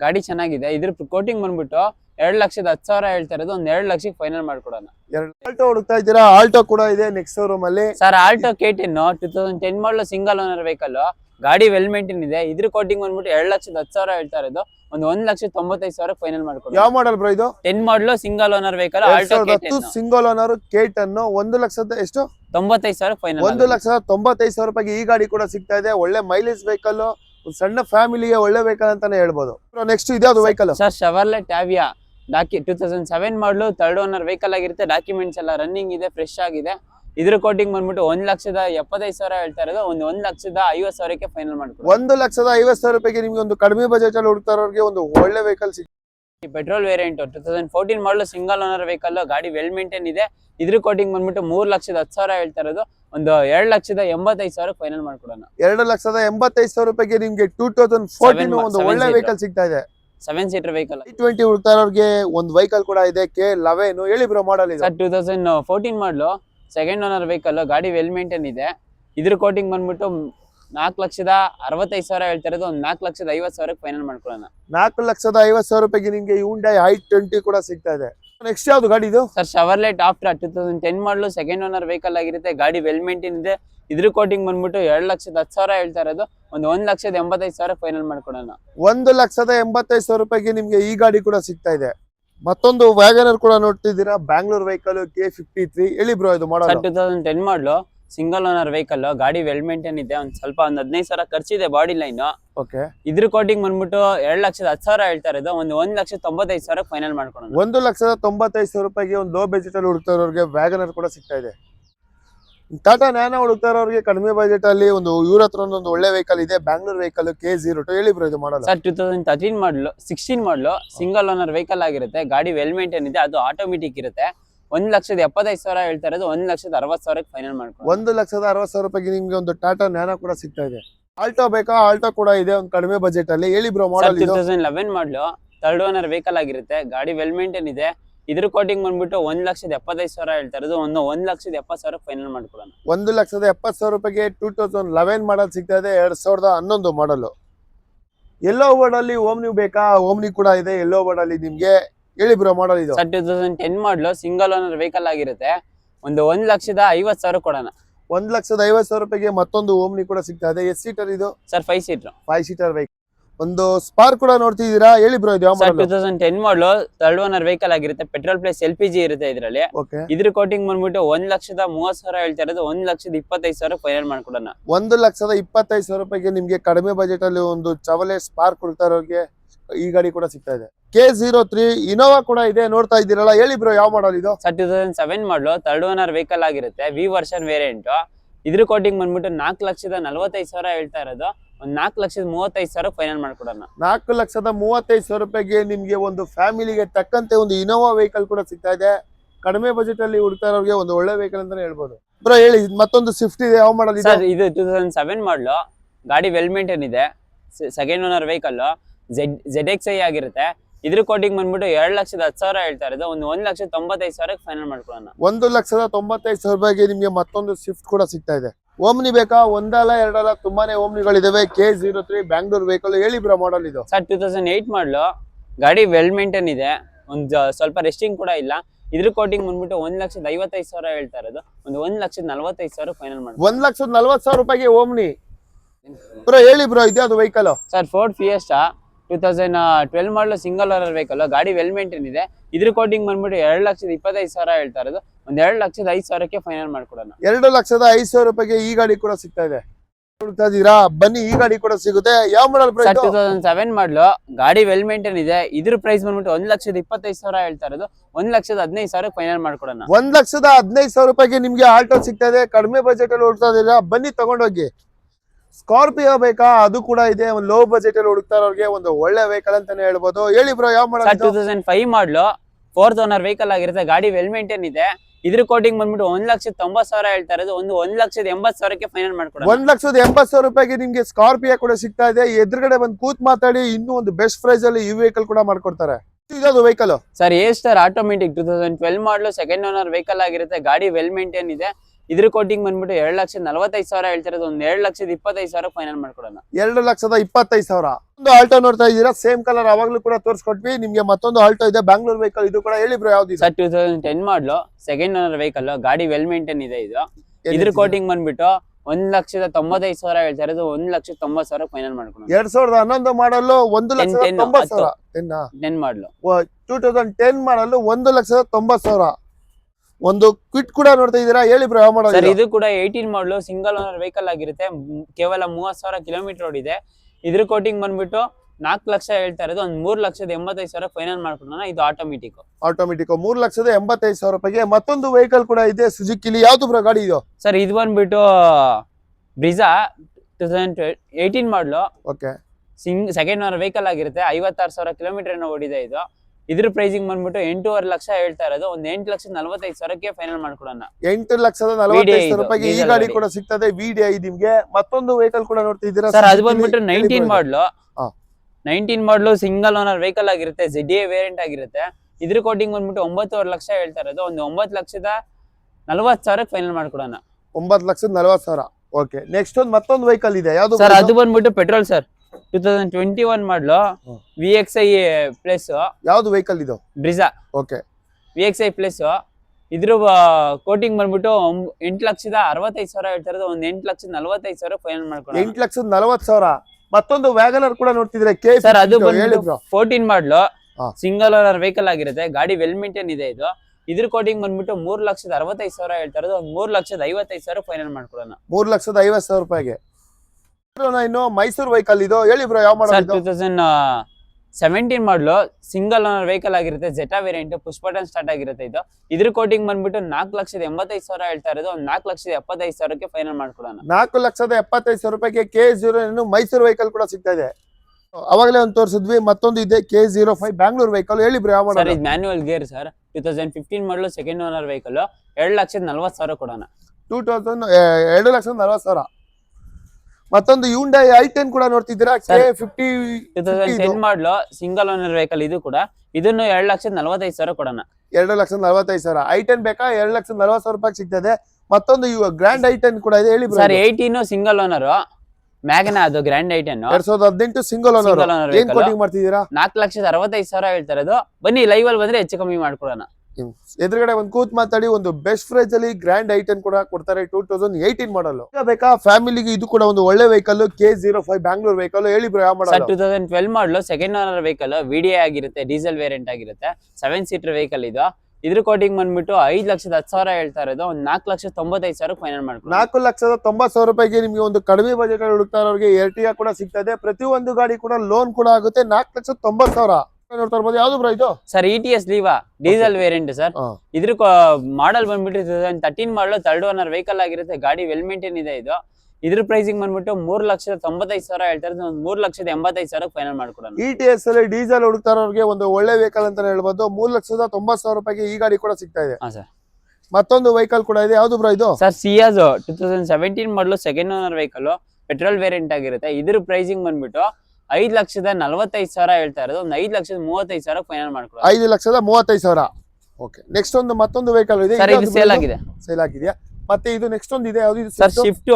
ಗಾಡಿ ಚೆನ್ನಾಗಿದೆ. ಇದ್ರ ಕೋಟಿಂಗ್ ಬಂದ್ಬಿಟ್ಟು ಎರಡ್ ಲಕ್ಷದ ಹತ್ತು ಸಾವಿರ ಹೇಳ್ತಾ ಇರೋದು ಒಂದ್ ಎರಡ್ ಲಕ್ಷಕ್ಕೆ ಫೈನಲ್ ಮಾಡ್ಕೊಡೋಣ. ಆಲ್ಟೋ ಹುಡುಕ್ತಾ ಇದ್ದೀರಾ? ಆಲ್ಟೋ ಕೂಡ ಇದೆ ನೆಕ್ಸ್ಟ್ ಶೋರೂಮ್ ಅಲ್ಲಿ. Sir Alto K ten two thousand ten model single owner vehicle ಗಾಡಿ ವೆಲ್ ಮೇಂಟೈನ್ ಇದೆ. ಇದ್ರ ಕೋಟಿಂಗ್ ಬಂದ್ಬಿಟ್ಟು ಎರಡ್ ಲಕ್ಷದ ಹತ್ತು ಸಾವಿರ ಹೇಳ್ತಾ ಇರೋದು ಒಂದ್ ಒಂದ್ ಲಕ್ಷದ ತೊಂಬತ್ತೈದು ಸಾವಿರ ಫೈನಲ್ ಮಾಡ್ಕೊಡೋಣ. ಯಾವ ಮಾಡಲ್ ಬ್ರೋ ಇದು? Ten model single owner vehicle Alto single owner Kate ಅನ್ನು ಒಂದು ಲಕ್ಷದ ಎಷ್ಟು? ತೊಂಬತ್ತೈದು ಸಾವಿರ ಫೈನಲ್ ಒಂದು ಲಕ್ಷದ ತೊಂಬತ್ತೈದು ಸಾವಿರ ರೂಪಾಯಿಗೆ ಈ ಗಾಡಿ ಕೂಡ ಸಿಗ್ತಾ ಇದೆ. ಒಳ್ಳೆ ಮೈಲೇಜ್ ವೆಹಿಕಲ್ ಒಂದು ಸಣ್ಣ ಫ್ಯಾಮಿಲಿಗೆ ಒಳ್ಳೆ ವೆಹಿಕಲ್ ಅಂತಾನೆ ಹೇಳ್ಬೋದು. ನೆಕ್ಸ್ಟ್ ಇದ್ಯಾವ್ದು vehicle sir Chevrolet Aveo Dawki two thousand seven model third owner vehicle ಆಗಿರುತ್ತೆ. ಡಾಕ್ಯುಮೆಂಟ್ಸ್ ಎಲ್ಲ ರನ್ನಿಂಗ್ ಇದೆ ಫ್ರೆಶ್ ಆಗಿದೆ. ಇದ್ರ ಕೋಟಿಂಗ್ ಬಂದ್ಬಿಟ್ಟು ಒಂದ್ ಲಕ್ಷದ ಎಪ್ಪತ್ತೈದು ಸಾವಿರ ಹೇಳ್ತಾ ಇರೋದು. ಒಂದು ಒಂದ್ ಲಕ್ಷದ ಐವತ್ತು ಸಾವಿರಕ್ಕೆ ಫೈನಲ್ ಮಾಡ್ಬೋದು ಒಂದು ಲಕ್ಷದ ಐವತ್ತು ಸಾವಿರ ರೂಪಾಯಿಗೆ ನಿಮ್ಗೆ ಒಂದು ಕಡಿಮೆ ಬಜೆಟ್ ಅಲ್ಲಿ ಹುಡುಕ್ತಾರೋರ್ಗೆ ಒಂದು ಒಳ್ಳೆ ವೆಹಿಕಲ್ ಸಿಗ್ತದೆ petrol variant two thousand fourteen model single owner vehicle ಗಾಡಿ ವೆಲ್ ಮೇಂಟೈನ್ ಇದೆ. ಇದ್ರ ಕೋಟಿಂಗ್ ಬಂದ್ಬಿಟ್ಟು ಮೂರ್ ಲಕ್ಷದ ಹತ್ತು ಸಾವಿರ ಹೇಳ್ತಾ ಇರೋದು. ಒಂದು ಎರಡ್ ಲಕ್ಷದ ಎಂಬತ್ತೈದು ಸಾವಿರ ಫೈನಲ್ ಮಾಡ್ಕೊಡೋಣ. ಎರಡು ಲಕ್ಷದ ಎಂಬತ್ತೈದು ಸಾವಿರ ರೂಪಾಯಿಗೆ ನಿಮ್ಗೆ ಟೂ ತೌಸಂಡ್ ಫೋರ್ಟೀನ್ ಒಂದು ಒಳ್ಳೆ. ವೆಹಿಕಲ್ ಸಿಗ್ತಾ ಇದೆ. ಸೆವೆನ್ ಸೀಟರ್ ವೆಹಿಕಲ್ ಈ ಟ್ವೆಂಟಿ ಉಳ್ತಾ ಇರೋರಿಗೆ ಒಂದು ವೆಹಿಕಲ್ ಕೂಡ ಇದೆ. ಕೆ ಲೆವೆನ್ ಹೇಳಿ ಬ್ರೋ ಮಾಡಲ್ ಇದು. Sir two thousand fourteen model second owner vehicle ಗಾಡಿ ವೆಲ್ ಮೇಂಟೈನ್ ಇದೆ. ಇದ್ರ ಕೋಟಿಂಗ್ ಬಂದ್ಬಿಟ್ಟು ನಾಲ್ಕು ಲಕ್ಷದ ಅರವತ್ತೈದು ಸಾವಿರ ಹೇಳ್ತಾ ಇರೋದು ಒಂದು ನಾಲ್ಕು ಲಕ್ಷದ ಐವತ್ತು ಸಾವಿರಕ್ಕೆ ಫೈನಲ್ ಮಾಡ್ಕೊಳ್ಳೋಣ. ನಾಲ್ಕು ಲಕ್ಷದ ಐವತ್ತು ಸಾವಿರ ರೂಪಾಯಿಗೆ ನಿಮಗೆ ಯುಂಡೈ ಐ ಟ್ವೆಂಟಿ ಕೂಡ ಸಿಗ್ತಾ ಇದೆ. ನೆಕ್ಸ್ಟ್ ಯಾವ್ದು ಗಾಡಿ ಇದು? Sir Chevrolet Optra two thousand ten model second owner vehicle ಆಗಿರುತ್ತೆ. ಗಾಡಿ ವೆಲ್ ಮೇಂಟೈನ್ ಇದೆ. ಇದ್ರ ಕೋಟಿಂಗ್ ಬಂದ್ಬಿಟ್ಟು ಎರಡು ಲಕ್ಷದ ಹತ್ತು ಸಾವಿರ ಹೇಳ್ತಾ ಇರೋದು. ಒಂದು ಒಂದು ಲಕ್ಷದ ಎಂಬತ್ತೈದು ಸಾವಿರ ಫೈನಲ್ ಮಾಡ್ಕೊಳ್ಳೋಣ. ಒಂದು ಲಕ್ಷದ ಎಂಬತ್ತೈದು ಸಾವಿರ ರೂಪಾಯಿಗೆ ನಿಮಗೆ ಈ ಗಾಡಿ ಕೂಡ ಸಿಗ್ತಾ ಇದೆ. ಮತ್ತೊಂದು ವ್ಯಾಗನರ್ ಕೂಡ ನೋಡ್ತಿದ್ದೀರಾ? Bangalore vehicle K fifty three ಹೇಳಿ ಬ್ರೋ ಇದು model two thousand ten model single owner vehicle ಗಾಡಿ ವೆಲ್ ಮೇಂಟೈನ್ ಇದೆ. ಒಂದು ಸ್ವಲ್ಪ ಒಂದು ಹದಿನೈದು ಸಾವಿರ ಖರ್ಚಿದೆ ಬಾಡಿ ಲೈನ್ ಓಕೆ ಇದ್ರ ಕೋಟಿಂಗ್ ಬಂದ್ಬಿಟ್ಟು ಎರಡು ಲಕ್ಷದ ಹತ್ತು ಸಾವಿರ ಹೇಳ್ತಾ ಇರೋದು. ಒಂದು ಒಂದ್ ಲಕ್ಷದ ತೊಂಬತ್ತೈದು ಸಾವಿರ ಫೈನಲ್ ಮಾಡ್ಕೊಂಡು ಒಂದು ಲಕ್ಷದ ತೊಂಬತ್ತೈದು ಸಾವಿರ ರೂಪಾಯಿಗೆ ಒಂದು ಲೋ ಬಜೆಟ್ ಅಲ್ಲಿ ಹುಡುಕ್ತಾ ಇರೋರಿಗೆ ವ್ಯಾಗನರ್ ಕೂಡ ಸಿಗ್ತಾ ಇದೆ. ಟಾಟಾ ನ್ಯಾನೋ ಹುಡುಕ್ತಾ ಇರೋರಿಗೆ ಕಡಿಮೆ ಬಜೆಟ್ ಅಲ್ಲಿ ಒಂದು ಇವ್ರ ಹತ್ರ ಒಂದು ಒಳ್ಳೆ ವೆಹಿಕಲ್ ಇದೆ. Bangalore vehicle K zero two ಹೇಳಿ ಬ್ರೋ ಇದು model sir two thousand thirteen model sixteen model single owner vehicle ಆಗಿರುತ್ತೆ. ಗಾಡಿ ವೆಲ್ ಮೇಂಟೈನ್ ಇದೆ. ಅದು ಆಟೋಮೆಟಿಕ್ ಇರುತ್ತೆ. ಒಂದ್ ಲಕ್ಷದ ಎಪ್ಪತ್ತೈದು ಸಾವಿರ ಹೇಳ್ತಾ ಇರೋದು ಒಂದ್ ಲಕ್ಷದ ಅರವತ್ ಸಾವಿರಕ್ಕೆ ಫೈನಲ್ ಮಾಡ್ಕೊಂಡು ಒಂದು ಲಕ್ಷದ ಅರವತ್ತು ಸಾವಿರ ರೂಪಾಯಿಗೆ ನಿಮ್ಗೆ ಒಂದು ಟಾಟಾ ನ್ಯಾನೋ ಕೂಡ ಸಿಗ್ತಾ ಇದೆ. ಆಲ್ಟೋ ಬೇಕಾ? ಆಲ್ಟೋ ಕೂಡ ಇದೆ ಒಂದು ಕಡಿಮೆ ಬಜೆಟ್ ಅಲ್ಲಿ. ಹೇಳಿ ಬ್ರೋ ಸರ್ ಮಾಡಲ್ ಟೂ ಇದು thousand eleven model third owner vehicle ಆಗಿರುತ್ತೆ ಗಾಡಿ ವೆಲ್ ಮೇಂಟೈನ್ ಇದೆ. ಇದ್ರ ಕೋಟಿಂಗ್ ಬಂದ್ಬಿಟ್ಟು ಒಂದ್ ಲಕ್ಷದ ಎಪ್ಪತ್ತೈದು ಸಾವಿರ ಹೇಳ್ತಾ ಇರೋದು ಒಂದು ಒಂದ್ ಲಕ್ಷದ ಎಪ್ಪತ್ತು ಸಾವಿರ ಫೈನಲ್ ಮಾಡ್ಕೊಡೋಣ ಒಂದು ಲಕ್ಷದ ಎಪ್ಪತ್ತು ಸಾವಿರ ರೂಪಾಯಿಗೆ ಟೂ ತೌಸಂಡ್ ಲೆವೆನ್ ಮಾಡಲ್ ಸಿಗ್ತಾ ಇದೆ ಎರಡ್ ಸಾವಿರದ ಹನ್ನೊಂದು ಮಾಡಲ್ ಎಲ್ಲೋ ಬೋರ್ಡ್ ಅಲ್ಲಿ ಓಮ್ನಿ ಬೇಕಾ? ಓಮ್ನಿ ಕೂಡ ಇದೆ ಎಲ್ಲೋ ಬೋರ್ಡ್ ಅಲ್ಲಿ ನಿಮ್ಗೆ. ಹೇಳಿ ಬ್ರೋ ಮಾಡಲ್ ಇದು. Sir two thousand ten model single owner vehicle ಆಗಿರುತ್ತೆ. ಒಂದು ಒಂದ್ ಲಕ್ಷದ ಐವತ್ ಸಾವಿರ ಕೊಡೋಣ. ಒಂದ್ ಲಕ್ಷದ ಐವತ್ ಸಾವಿರ ರೂಪಾಯಿಗೆ ಮತ್ತೊಂದು ಓಮ್ನಿ ಕೂಡ ಸಿಗ್ತಾ ಇದೆ. ಎಸ್ ಸೀಟರ್ ಇದು? Sir five seater five seater vehicle ಒಂದು ಸ್ಪಾರ್ಕ್ ಕೂಡ ನೋಡ್ತಿದ್ದೀರಾ? ಹೇಳಿ ಬ್ರೋ ಇದು sir two thousand ten model third owner vehicle ಆಗಿರುತ್ತೆ. Petrol plus L P G ಇರುತ್ತೆ ಇದರಲ್ಲಿ. ಓಕೆ ಇದ್ರ ಕೋಟಿಂಗ್ ಬಂದ್ಬಿಟ್ಟು ಒಂದ್ ಲಕ್ಷದ ಮೂವತ್ ಸಾವಿರ ಹೇಳ್ತಾ ಇರೋದು. ಒಂದ್ ಲಕ್ಷದ ಇಪ್ಪತ್ತೈದು ಸಾವಿರ ಫೈನಲ್ ಮಾಡ್ಕೊಡೋಣ. ಒಂದು ಲಕ್ಷದ ಇಪ್ಪತ್ತೈದು ಸಾವಿರ ರೂಪಾಯಿಗೆ ನಿಮ್ಗೆ ಕಡಿಮೆ ಬಜೆಟ್ ಅಲ್ಲಿ ಒಂದು ಚವಲೆ ಸ್ಪಾರ್ಕ್ ಕೊಡ್ತಾ ಇರೋರಿಗೆ ಈ ಗಾಡಿ ಕೂಡ ಸಿಗ್ತಾ ಇದೆ. ಕೆ ಜೀರೋ ತ್ರೀ ಇನೋವಾ ಕೂಡ ಇದೆ ನೋಡ್ತಾ ಇದ್ದೀರಲ್ಲ ಹೇಳಿ ಬ್ರೋ ಯಾವ ಮಾಡಲ್ ಇದು? Sir two thousand seven model third owner vehicle ಆಗಿರುತ್ತೆ ವಿ ವರ್ಷನ್ ವೇರಿಯಂಟ್ ಇದ್ರ ಕೋಟಿಂಗ್ ಬಂದ್ಬಿಟ್ಟು ನಾಲ್ಕು ಲಕ್ಷದ ನಲವತ್ತೈದು ಸಾವಿರ ಹೇಳ್ತಾ ಇರೋದು ಒಂದ್ ನಾಲ್ಕು ಲಕ್ಷದ ಮೂವತ್ತೈದು ಸಾವಿರ ಫೈನಲ್ ಮಾಡ್ಕೊಡೋಣ. ನಾಲ್ಕು ಲಕ್ಷದ ಮೂವತ್ತೈದು ಸಾವಿರ ರೂಪಾಯಿಗೆ ನಿಮ್ಗೆ ಒಂದು ಫ್ಯಾಮಿಲಿಗೆ ತಕ್ಕಂತೆ ಒಂದು ಇನೋವಾ ವೆಹಿಕಲ್ ಕೂಡ ಸಿಗ್ತಾ ಇದೆ. ಕಡಿಮೆ ಬಜೆಟ್ ಅಲ್ಲಿ ಹುಡುಕ್ತಾ ಇರೋರಿಗೆ ಒಂದು ಒಳ್ಳೆ ವೆಹಿಕಲ್ ಅಂತಾನೆ ಹೇಳ್ಬೋದು. ಬ್ರೋ ಹೇಳಿ ಮತ್ತೊಂದು ಸ್ವಿಫ್ಟ್ ಇದೆ ಯಾವ ಮಾಡಲ್ ಇದೆ? ಸರ್ ಇದು ಟೂ ತೌಸಂಡ್ ಸೆವೆನ್ ಮಾಡಲು ಗಾಡಿ ವೆಲ್ ಮೇಂಟೈನ್ ಇದೆ second owner vehicle Z Z X I ಆಗಿರುತ್ತೆ. ಇದ್ರ ಕೋಟಿಂಗ್ ಬಂದ್ಬಿಟ್ಟು ಎರಡ್ ಲಕ್ಷದ ಹತ್ತು ಸಾವಿರ ಹೇಳ್ತಾ ಇರೋದು. ಒಂದು ಒಂದ್ ಲಕ್ಷದ ತೊಂಬತ್ತೈದು ಸಾವಿರಕ್ಕೆ ಫೈನಲ್ ಮಾಡ್ಕೊಳ್ಳೋಣ. ಒಂದು ಲಕ್ಷದ ತೊಂಬತ್ತೈದು ಸಾವಿರ ರೂಪಾಯಿಗೆ ನಿಮ್ಗೆ ಮತ್ತೊಂದು ಶಿಫ್ಟ್ ಕೂಡ ಸಿಗ್ತಾ ಇದೆ. ಓಮ್ನಿ ಬೇಕಾ? ಒಂದಲ್ಲ ಎರಡಲ್ಲ ತುಂಬಾನೇ ಓಮ್ನಿಗಳಿದಾವೆ. K zero three Bangalore vehicle ಹೇಳಿ ಬ್ರೋ ಮಾಡಲ್ ಇದು. ಸರ್ ಟೂ ತೌಸಂಡ್ ಏಯ್ಟ್ ಮಾಡಲು. ಗಾಡಿ ವೆಲ್ ಮೇಂಟೈನ್ ಇದೆ. ಒಂದು ಸ್ವಲ್ಪ ರೆಸ್ಟಿಂಗ್ ಕೂಡ ಇಲ್ಲ. ಇದ್ರ ಕೋಟಿಂಗ್ ಬಂದ್ಬಿಟ್ಟು ಒಂದ್ ಲಕ್ಷದ ಐವತ್ತೈದು ಸಾವಿರ ಹೇಳ್ತಾ ಇರೋದು. ಒಂದು ಒಂದ್ ಲಕ್ಷದ ನಲವತ್ತೈದು ಸಾವಿರ ಫೈನಲ್ ಮಾಡಿ ಒಂದ್ ಲಕ್ಷದ ನಲ್ವತ್ತು ಸಾವಿರ ರೂಪಾಯಿಗೆ ಓಮ್ನಿ. ಬ್ರೋ ಹೇಳಿ ಬ್ರೋ ಇದೆ ಅದು vehicle sir Ford Fiesta two thousand twelve model single owner vehicle ಗಾಡಿ ವೆಲ್ ಮೇಂಟೈನ್ ಇದೆ. ಇದ್ರ ಕೋಟಿಂಗ್ ಬಂದ್ಬಿಟ್ಟು ಎರಡು ಲಕ್ಷದ ಇಪ್ಪತ್ತೈದು ಸಾವಿರ ಹೇಳ್ತಾ ಇರೋದು. ಒಂದ್ ಎರಡು ಲಕ್ಷದ ಐದು ಸಾವಿರಕ್ಕೆ ಫೈನಲ್ ಮಾಡ್ಕೊಡೋಣ. ಎರಡು ಲಕ್ಷದ ಐದು ಸಾವಿರ ರೂಪಾಯಿಗೆ ಈ ಗಾಡಿ ಕೂಡ ಸಿಗ್ತಾ ಇದೆ. ಹುಡುಕ್ತಾ ಇದೀರಾ ಬನ್ನಿ ಈ ಗಾಡಿ ಕೂಡ ಸಿಗುತ್ತೆ. ಯಾವ model price two thousand seven model ಗಾಡಿ ವೆಲ್ ಮೇಂಟೈನ್ ಇದೆ. ಇದ್ರ ಪ್ರೈಸ್ ಬಂದ್ಬಿಟ್ಟು ಒಂದ್ ಲಕ್ಷದ ಇಪ್ಪತ್ತೈದು ಸಾವಿರ ಹೇಳ್ತಾ ಇರೋದು. ಒಂದ್ ಲಕ್ಷದ ಹದಿನೈದು ಸಾವಿರ ಫೈನಲ್ ಮಾಡ್ಕೊಡೋಣ. ಒಂದ್ ಲಕ್ಷದ ಹದಿನೈದು ಸಾವಿರ ರೂಪಾಯಿಗೆ ನಿಮ್ಗೆ ಆಲ್ಟೋ ಸಿಗ್ತಾ ಇದೆ. ಕಡಿಮೆ ಬಜೆಟ್ ಅಲ್ಲಿ ಹುಡುಕ್ತಾ ಇದೀರಾ ಬನ್ನಿ ತಗೊಂಡೋಗಿ. ಸ್ಕಾರ್ಪಿಯೋ ಬೇಕಾ? ಅದು ಕೂಡ ಇದೆ. ಒಂದು ಲೋ ಬಜೆಟ್ ಅಲ್ಲಿ ಹುಡುಕ್ತಾ ಇರೋರಿಗೆ ಒಂದು ಒಳ್ಳೆ ವೆಹಿಕಲ್ ಅಂತಾನೆ ಹೇಳ್ಬೋದು. ಹೇಳಿ ಬ್ರೋ ಯಾವ sir two model thousand five model. Fourth owner vehicle ಆಗಿರುತ್ತೆ. ಗಾಡಿ ವೆಲ್ ಮೇಂಟೈನ್ ಇದೆ. ಇದ್ರ ಕೋಟಿಂಗ್ ಬಂದ್ಬಿಟ್ಟು ಒಂದ್ ಲಕ್ಷದ ತೊಂಬತ್ ಸಾವಿರ ಹೇಳ್ತಾ ಇರೋದು. ಒಂದು ಒಂದ್ ಲಕ್ಷದ ಎಂಬತ್ ಸಾವಿರಕ್ಕೆ ಫೈನಲ್ ಮಾಡ್ಕೊಡ ಒಂದ್ ಲಕ್ಷದ ಎಂಬತ್ ಸಾವಿರ ರೂಪಾಯಿಗೆ ನಿಮ್ಗೆ ಸ್ಕಾರ್ಪಿಯೋ ಕೂಡ ಸಿಗ್ತಾ ಇದೆ. ಎದುರುಗಡೆ ಬಂದು ಕೂತ್ ಮಾತಾಡಿ ಇನ್ನೂ ಒಂದು ಬೆಸ್ಟ್ ಪ್ರೈಸ್ ಅಲ್ಲಿ ಈ ವೆಹಿಕಲ್ ಕೂಡ ಮಾಡ್ಕೊಡ್ತಾರೆ. ಇದೊಂದು vehicle sir A Star automatic two thousand twelve model. Second owner vehicle ಆಗಿರುತ್ತೆ. ಗಾಡಿ ವೆಲ್ ಮೇಂಟೈನ್ ಇದೆ. ಇದ್ರ ಕೋಟಿಂಗ್ ಬಂದ್ಬಿಟ್ಟು ಎರಡು ಲಕ್ಷದ ನಲವತ್ತೈದು ಸಾವಿರ ಹೇಳ್ತಿರೋದು ಒಂದ್ ಎರಡು ಲಕ್ಷದ ಇಪ್ಪತ್ತೈದು ಸಾವಿರ ಫೈನಲ್ ಮಾಡ್ಕೊಡೋಣ. ಎರಡು ಲಕ್ಷದ ಇಪ್ಪತ್ತೈದು ಸಾವಿರ. ಒಂದು ಆಲ್ಟೋ ನೋಡ್ತಾ ಇದೀರಾ ಸೇಮ್ ಕಲರ್ ಅವಾಗ್ಲೂ ಕೂಡ ತೋರಿಸ್ಕೊಟ್ವಿ. ನಿಮ್ಗೆ ಮತ್ತೊಂದು ಆಲ್ಟೋ ಇದೆ. ಬ್ಯಾಂಗ್ಳೂರ್ ವೆಹಿಕಲ್ ಇದು ಕೂಡ ಹೇಳಿ ಬ್ರೋ ಯಾವ್ದು sir two thousand ten model second owner vehicle ಗಾಡಿ ವೆಲ್ ಮೇಂಟೈನ್ ಇದೆ ಇದು. ಇದ್ರ ಕೋಟಿಂಗ್ ಬಂದ್ಬಿಟ್ಟು ಒಂದ್ ಲಕ್ಷದ ತೊಂಬತ್ತೈದು ಸಾವಿರ ಹೇಳ್ತಾ ಇರೋದು ಒಂದ್ ಲಕ್ಷದ ತೊಂಬತ್ ಸಾವಿರ ಫೈನಲ್ ಮಾಡ್ಕೊಂಡು ಎರಡ್ ಸಾವಿರದ ಹನ್ನೊಂದು ಮಾಡಲು ಒಂದು ಲಕ್ಷ ಲಕ್ಷದ ಸಾವಿರ. Ten model two thousand ten model ಒಂದು ಲಕ್ಷದ ತೊಂಬತ್ತು ಸಾವಿರ. ಒಂದು ಕ್ವಿಟ್ ಕೂಡ ನೋಡ್ತಾ ಇದ್ದೀರಾ? ಹೇಳಿ ಬ್ರೋ ಯಾವ ಸರ್ ಇದು? ಕೂಡ eighteen model single owner vehicle ಆಗಿರುತ್ತೆ. ಮ್, ಕೇವಲ ಮೂವತ್ ಸಾವಿರ ಕಿಲೋಮೀಟರ್ ಓಡಿದೆ ಇದ್ರ ಕೋಟಿಂಗ್ ಬಂದ್ಬಿಟ್ಟು ನಾಲ್ಕು ಲಕ್ಷ ಹೇಳ್ತಾ ಇರೋದು ಒಂದ್ ಮೂರ್ ಲಕ್ಷದ ಎಂಬತ್ತೈದು ಸಾವಿರ ಫೈನಲ್ ಮಾಡ್ಕೊಡೋಣ. ಇದು ಆಟೋಮೆಟಿಕ್ ಆಟೋಮೆಟಿಕ್ ಮೂರ್ ಲಕ್ಷದ ಎಂಬತ್ತೈದು ಸಾವಿರ ರೂಪಾಯಿಗೆ ಮತ್ತೊಂದು ವೆಹಿಕಲ್ ಕೂಡ ಇದೆ ಸುಜುಕಿಲಿ ಯಾವ್ದು ಬ್ರೋ ಗಾಡಿ ಇದು? ಸರ್ ಇದು ಬಂದ್ಬಿಟ್ಟು Brezza two thousand eighteen model okay single second owner vehicle ಆಗಿರುತ್ತೆ. ಐವತ್ತಾರು ಸಾವಿರ ಕಿಲೋಮೀಟರ್ ಏನೋ ಓಡಿದೆ ಇದು. ಇದ್ರ ಪ್ರೈಸಿಂಗ್ ಬಂದ್ಬಿಟ್ಟು ಎಂಟೂವರೆ ಲಕ್ಷ ಹೇಳ್ತಾ ಇರೋದು. ಒಂದ್ ಎಂಟು ಲಕ್ಷ ನಲವತ್ತೈದು ಸಾವಿರಕ್ಕೆ ಫೈನಲ್ ಮಾಡ್ಕೊಡೋಣ. ಎಂಟು ಲಕ್ಷದ ನಲವತ್ತೈದು ರೂಪಾಯಿಗೆ ಈ ಗಾಡಿ. ಕೂಡ ಸಿಗ್ತದೆ. ವಿಡಿಐ ನಿಮ್ಗೆ. ಮತ್ತೊಂದು ವೆಹಿಕಲ್ ಕೂಡ ನೋಡ್ತಿದ್ದೀರಾ? ಸರ್ ಅದು ಬಂದ್ಬಿಟ್ಟು nineteen model. Nineteen model single owner vehicle ಆಗಿರುತ್ತೆ. ಜೆಡ್ ಎ ವೇರಿಯಂಟ್ ಆಗಿರುತ್ತೆ. ಇದ್ರ ಕೋಟಿಂಗ್ ಬಂದ್ಬಿಟ್ಟು ಒಂಬತ್ತುವರೆ ಲಕ್ಷ ಹೇಳ್ತಾ ಇರೋದು. ಒಂದು ಒಂಬತ್ತು ಲಕ್ಷದ ನಲವತ್ತು ಸಾವಿರಕ್ಕೆ ಫೈನಲ್ ಮಾಡ್ಕೊಡೋಣ. ಒಂಬತ್ತು ಲಕ್ಷದ ನಲವತ್ತು ಸಾವಿರ. ಓಕೆ ನೆಕ್ಸ್ಟ್ ಒಂದು ಮತ್ತೊಂದು ವೆಹಿಕಲ್ ಇದೆ. ಯಾವ್ದು ಸರ್ ಅದು ಬಂದ್ಬಿಟ್ಟು petrol sir two thousand twenty one model. V X I plus ಯಾವ್ದು ವೆಹಿಕಲ್ ಇದು? Brezza. Okay. V X I plus ಇದ್ರ ಕೋಟಿಂಗ್ ಬಂದ್ಬಿಟ್ಟು ಎಂಟು ಲಕ್ಷದ ಅರವತ್ತೈದು ಸಾವಿರ ಹೇಳ್ತಾ ಇರೋದು. ಒಂದು ಎಂಟು ಲಕ್ಷದ ನಲವತ್ತೈದು ಸಾವಿರ ಫೈನಲ್ ಮಾಡ್ಕೊಂಡು ಎಂಟು ಲಕ್ಷದ ನಲವತ್ತು ಸಾವಿರ. ಮತ್ತೊಂದು ವ್ಯಾಗನರ್ ಕೂಡ ನೋಡ್ತಿದ್ರೆ ಕೆ ಸರ್ ಅದು fourteen model single owner vehicle ಆಗಿರುತ್ತೆ. ಗಾಡಿ ವೆಲ್ ಮೇಂಟೈನ್ ಇದೆ ಇದು. ಇದ್ರ ಕೋಟಿಂಗ್ ಬಂದ್ಬಿಟ್ಟು ಮೂರ್ ಲಕ್ಷದ ಅರವತ್ತೈದು ಸಾವಿರ ಹೇಳ್ತಾ ಇರೋದು. ಒಂದು ಮೂರ್ ಲಕ್ಷದ ಐವತ್ತೈದು ಸಾವಿರ ಫೈನಲ್ ಮಾಡ್ಕೊಳ್ಳೋಣ ಮೂರ್ ಲಕ್ಷದ ಐವತ್ತು ಸಾವಿರ ರೂಪಾಯಿಗೆ. Bro, ಇನ್ನು ಮೈಸೂರು ವೆಹಿಕಲ್ ಇದು? ಹೇಳಿ ಬ್ರೋ ಯಾವ sir model two thousand seventeen model single owner vehicle ಆಗಿರುತ್ತೆ ಜೆಟಾ ವೇರಿಯಂಟ್ ಪುಷ್ಪಟನ್ ಸ್ಟಾರ್ಟ್ ಆಗಿರುತ್ತೆ ಇದು. ಇದ್ರ ಕೋಟಿಂಗ್ ಬಂದ್ಬಿಟ್ಟು ನಾಲ್ಕು ಲಕ್ಷದ ಎಂಬತ್ತೈದು ಸಾವಿರ ಹೇಳ್ತಾ ಇರೋದು. ಒಂದು ನಾಲ್ಕು ಲಕ್ಷದ ಎಪ್ಪತ್ತೈದು ಸಾವಿರಕ್ಕೆ ಫೈನಲ್ ಮಾಡ್ಕೊಡೋಣ. ನಾಲ್ಕು ಲಕ್ಷದ ಎಪ್ಪತ್ತೈದು ಸಾವಿರ ರೂಪಾಯಿಗೆ ಕೆ ಜೀರೋ ಮೈಸೂರು ವೆಹಿಕಲ್ ಕೂಡ ಸಿಗ್ತಾ ಇದೆ. ಅವಾಗಲೇ ಒಂದು ತೋರಿಸಿದ್ವಿ ಮತ್ತೊಂದು ಇದೆ K zero five Bangalore vehicle ಹೇಳಿ ಬ್ರೋ ಯಾವ ಸರ್ ಮಾಡಲ್ ಇದು manual gear sir. Two thousand fifteen model second owner vehicle ಎರಡು ಲಕ್ಷದ ನಲ್ವತ್ತು ಸಾವಿರ ಕೊಡೋಣ. ಟೂ ತೌಸಂಡ್ ಎರಡು ಲಕ್ಷದ ನಲವತ್ತು ಸಾವಿರ. ಮತ್ತೊಂದು ಯೂಂಡೈ ಐ ಟೆನ್ ಕೂಡ ನೋಡ್ತಿದ್ದೀರಾ? Fifty two thousand ten model single owner vehicle ಇದು ಕೂಡ. ಇದನ್ನು ಎರಡು ಲಕ್ಷದ ನಲವತ್ತೈದು ಸಾವಿರ ಕೊಡೋಣ. ಎರಡು ಲಕ್ಷದ ನಲವತ್ತೈದು ಸಾವಿರ. ಐ ಟೆನ್ ಬೇಕಾ? ಎರಡು ಲಕ್ಷದ ನಲವತ್ತು ಸಾವಿರ ರೂಪಾಯಿ ಸಿಗ್ತದೆ. ಮತ್ತೊಂದು ಗ್ರ್ಯಾಂಡ್ ಐ ಟೆನ್ ಕೂಡ ಇದೆ. ಹೇಳಿ ಸರ್ ಏಯ್ಟೀನು ಸಿಂಗಲ್ ಓನರ್ ಮ್ಯಾಗನ ಅದು ಗ್ರ್ಯಾಂಡ್ ಐಟನ್ ಎರಡ್ ಸಾವಿರದ ಹದಿನೆಂಟು ಸಿಂಗಲ್ ಓನರ್ ಏನ್ ಕೋಟಿಂಗ್ ಮಾಡ್ತಿದ್ದೀರಾ? ನಾಲ್ಕು ಲಕ್ಷದ ಅರವತ್ತೈದು ಸಾವಿರ ಹೇಳ್ತಾರೆ ಅದು ಬನ್ನಿ ಲೈವ್ ಅಲ್ಲಿ ಬಂದ್ರೆ ಹೆಚ್ಚು ಕಮ್ಮಿ ಮಾಡ್ಕೊಡೋಣ. ಎದುರುಗಡೆ ಒಂದು ಕೂತ್ ಮಾತಾಡಿ ಒಂದು ಬೆಸ್ಟ್ ಪ್ರೈಸ್ ಅಲ್ಲಿ ಗ್ರ್ಯಾಂಡ್ ಐಟನ್ ಕೂಡ ಕೊಡ್ತಾರೆ ಟೂ ತೌಸಂಡ್ ಏಯ್ಟೀನ್ ಮಾಡಲ್ ಬೇಕಾ ಫ್ಯಾಮಿಲಿಗೆ ಇದು ಕೂಡ ಒಂದು ಒಳ್ಳೆ vehicle K zero five Bangalore vehicle ಹೇಳಿ two thousand twelve model second owner vehicle V D A ಆಗಿರುತ್ತೆ ಡೀಸೆಲ್ ವೇರಿಯಂಟ್ ಆಗಿರುತ್ತೆ ಸೆವೆನ್ ಸೀಟರ್ ವೆಹಿಕಲ್ ಇದು. ಇದ್ರ ಕೋಟಿಂಗ್ ಬಂದ್ಬಿಟ್ಟು ಐದು ಲಕ್ಷದ ಹತ್ತು ಸಾವಿರ ಹೇಳ್ತಾ ಇರೋದು ಒಂದು ನಾಲ್ಕು ಲಕ್ಷ ತೊಂಬತ್ತೈದು ಸಾವಿರ ಫೈನಲ್ ಮಾಡ್ಕೊಂಡು ನಾಲ್ಕು ಲಕ್ಷದ ತೊಂಬತ್ತು ಸಾವಿರ ರೂಪಾಯಿಗೆ ನಿಮಗೆ ಒಂದು ಕಡಿಮೆ ಬಜೆಟ್ ಹುಡುಕ್ತಾರೆ ಹುಡುಕ್ತಾ ಇರೋರಿಗೆ ಎರ್ಟಿಗಾ ಕೂಡ ಸಿಗ್ತದೆ ಪ್ರತಿಯೊಂದು ಗಾಡಿ ಕೂಡ ಲೋನ್ ಕೂಡ ಆಗುತ್ತೆ ನಾಲ್ಕು ಲಕ್ಷದ ತೊಂಬತ್ತು ಸಾವಿರ. ನೋಡ್ತಾ ಇರ್ಬೋದು. ಯಾವ್ದು ಬ್ರೋ ಇದು? Sir Etios Liva diesel variant sir. ಇದ್ರ ಮಾಡಲ್ ಬಂದ್ಬಿಟ್ಟು two thousand thirteen model third owner vehicle ಆಗಿರುತ್ತೆ. ಗಾಡಿ ವೆಲ್ ಮೇಂಟೈನ್ ಇದೆ ಇದು. ಇದ್ರ ಪ್ರೈಸಿಂಗ್ ಬಂದ್ಬಿಟ್ಟು ಮೂರ್ ಲಕ್ಷದ ತೊಂಬತ್ತೈದು ಸಾವಿರ ಹೇಳ್ತಾರೆ ಒಂದು ಮೂರ್ ಲಕ್ಷದ ಎಂಬತ್ತೈದು ಸಾವಿರ ಫೈನಲ್ ಮಾಡ್ಕೊಡೋಣ. ಇ ಟಿ ಎಸ್ ಅಲ್ಲಿ ಡೀಸೆಲ್ ಹುಡುಕ್ತಾರವ್ರಿಗೆ ಒಂದು ಒಳ್ಳೆ ವೆಹಿಕಲ್ ಅಂತ ಹೇಳ್ಬೋದು. ಮೂರ್ ಲಕ್ಷದ ತೊಂಬತ್ತು ಸಾವಿರ ರೂಪಾಯಿಗೆ ಈ ಗಾಡಿ ಕೂಡ ಸಿಗ್ತಾ ಇದೆ. ಹಾ ಸರ್ ಮತ್ತೊಂದು ವೆಹಿಕಲ್ ಕೂಡ ಇದೆ. ಯಾವ್ದು ಬ್ರೋ ಇದು? Sir Ciaz two thousand seventeen model second owner vehicle petrol variant ಆಗಿರುತ್ತೆ. ಇದ್ರ ಪ್ರೈಸಿಂಗ್ ಬಂದ್ಬಿಟ್ಟು ಐದ್ ಲಕ್ಷದ ನಲವತ್ತೈದು ಸಾವಿರ ಹೇಳ್ತಾ ಇರೋದು ಒಂದು ಐದ್ ಲಕ್ಷದ ಮೂವತ್ತೈದು ಸಾವಿರ ಫೈನಲ್ ಮಾಡ್ಕೊಳ್ಳಿ ಐದು ಲಕ್ಷದ ಮೂವತ್ತೈದು ಸಾವಿರ. ಓಕೆ ನೆಕ್ಸ್ಟ್ ಒಂದು ಮತ್ತೊಂದು ವೆಹಿಕಲ್ ಇದೆ. ಸರ್ ಇದು ಸೇಲ್ ಆಗಿದೆ. ಸೇಲ್ ಆಗಿದೆಯಾ ಮತ್ತೆ ಇದು ನೆಕ್ಸ್ಟ್ ಒಂದು ಇದೆ ಯಾವ್ದು sir Swift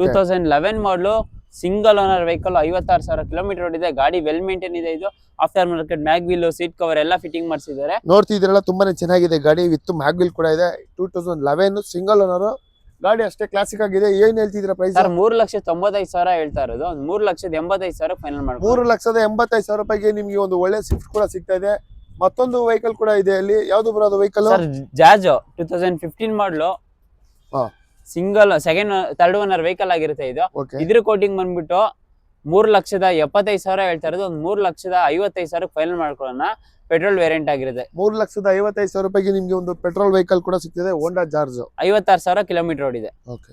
two thousand eleven model single owner vehicle ಐವತ್ತಾರು ಸಾವಿರ ಕಿಲೋಮೀಟರ್ ಓಡಿದೆ. ಗಾಡಿ ವೆಲ್ ಮೇಂಟೈನ್ ಇದೆ ಇದು. Aftermarket mag wheel seat cover ಎಲ್ಲ ಫಿಟ್ಟಿಂಗ್ ಮಾಡಿಸಿದ್ದಾರೆ. ನೋಡ್ತಿದ್ರಲ್ಲ ತುಂಬಾನೇ ಚೆನ್ನಾಗಿದೆ ಗಾಡಿ. ವಿತ್ ಮ್ಯಾಗ್ವಿಲ್ ಕೂಡ ಇದೆ. Two thousand eleven single owner ಗಾಡಿ ಅಷ್ಟೇ ಕ್ಲಾಸಿಕ್ ಆಗಿದೆ. ಏನ್ ಹೇಳ್ತಿದ್ರ ಪ್ರೈಸ್ ಸರ್ ಮೂರ್ ಲಕ್ಷ ತೊಂಬತ್ತೈದು ಸಾವಿರ ಹೇಳ್ತಾ ಇರೋದು. ಒಂದು ಮೂರ್ ಲಕ್ಷದ ಎಂಬತ್ತೈದು ಸಾವಿರ ಫೈನಲ್ ಮಾಡಿ ಮೂರು ಲಕ್ಷದ ಎಂಬತ್ತೈದು ಸಾವಿರ ರೂಪಾಯಿಗೆ ನಿಮ್ಗೆ ಒಂದು ಒಳ್ಳೆ ಸಿಫ್ಟ್ ಕೂಡ ಸಿಗ್ತಾ ಇದೆ. ಮತ್ತೊಂದು ವೆಹಿಕಲ್ ಕೂಡ ಇದೆ ಅಲ್ಲಿ. ಯಾವ್ದು ಬರೋದು vehicle sir Jazz two thousand fifteen model. Single second third owner vehicle ಆಗಿರುತ್ತೆ ಇದು. ಇದ್ರ ಕೋಟಿಂಗ್ ಬಂದ್ಬಿಟ್ಟು ಮೂರ್ ಲಕ್ಷದ ಎಪ್ಪತ್ತೈದು ಸಾವಿರ ಹೇಳ್ತಾ ಇರೋದು ಒಂದು ಮೂರ್ ಲಕ್ಷದ ಐವತ್ತೈದು ಸಾವಿರ ಫೈನಲ್ ಮಾಡ್ಕೊಳ್ಳೋಣ. ಪೆಟ್ರೋಲ್ ವೇರಿಯಂಟ್ ಆಗಿರುತ್ತೆ. ಮೂರು ಲಕ್ಷದ ಐವತ್ತೈದು ಸಾವಿರ ರೂಪಾಯಿಗೆ ನಿಮಗೆ ಒಂದು ಪೆಟ್ರೋಲ್ ವೆಹಿಕಲ್ ಕೂಡ ಸಿಗ್ತದೆ ಹೋಂಡಾ ಚಾರ್ಜ್ ಐವತ್ತಾರು ಸಾವಿರ ಕಿಲೋಮೀಟರ್ ಓಡಿದೆ. ಓಕೆ